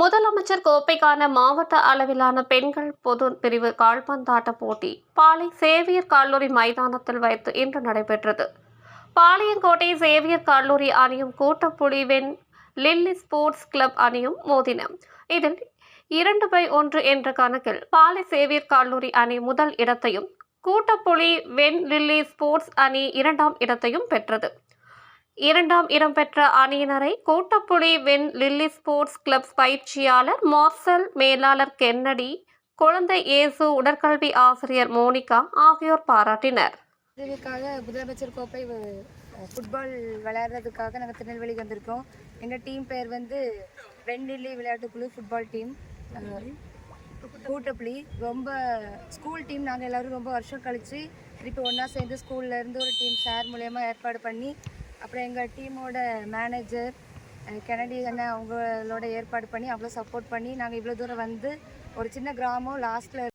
முதலமைச்சர் கோப்பைக்கான மாவட்ட அளவிலான பெண்கள் பொது பிரிவு கால்பந்தாட்ட போட்டி பாளை சேவியர் கல்லூரி மைதானத்தில் வைத்து இன்று நடைபெற்றது. பாளையங்கோட்டை சேவியர் கல்லூரி அணியும் கூட்டப்புலிவென் லில்லி ஸ்போர்ட்ஸ் கிளப் அணியும் மோதின. இதில் இரண்டு பை ஒன்று என்ற கணக்கில் பாளை சேவியர் கல்லூரி அணி முதல் இடத்தையும் கூட்டப்புலி வென் லில்லி ஸ்போர்ட்ஸ் அணி இரண்டாம் இடத்தையும் பெற்றது. இரண்டாம் இடம் பெற்ற அணியினரை Koottapuli Ven lily sports club பயிற்சியாளர் மார்சல் மேலாளர் கென்னடி குழந்தை இயேசு உடற்கல்வி ஆசிரியர் மோனிகா ஆகியோர் பாராட்டினர். இதுக்காக முதலமைச்சர் கோப்பை ஃபுட்பால் விளையாடுறதுக்காக நாங்கள் திருநெல்வேலிக்கு வந்திருக்கோம். எங்கள் டீம் பேர் வந்து வெண்ணிலி விளையாட்டுக்குழு ஃபுட்பால் டீம் கூட்டப்புலி. ரொம்ப ஸ்கூல் டீம் நாங்கள் எல்லோரும் ரொம்ப வருஷம் கழித்து திருப்பி ஒன்றா சேர்ந்து ஸ்கூல்ல இருந்து ஒரு டீம் சார் மூலயமா ஏற்பாடு பண்ணி அப்புறம் எங்கள் டீமோட மேனேஜர் கெனடி அண்ணன் அவங்களோட ஏற்பாடு பண்ணி அவ்வளோ சப்போர்ட் பண்ணி நாங்கள் இவ்வளோ தூரம் வந்து ஒரு சின்ன கிராமம் லாஸ்ட்டில்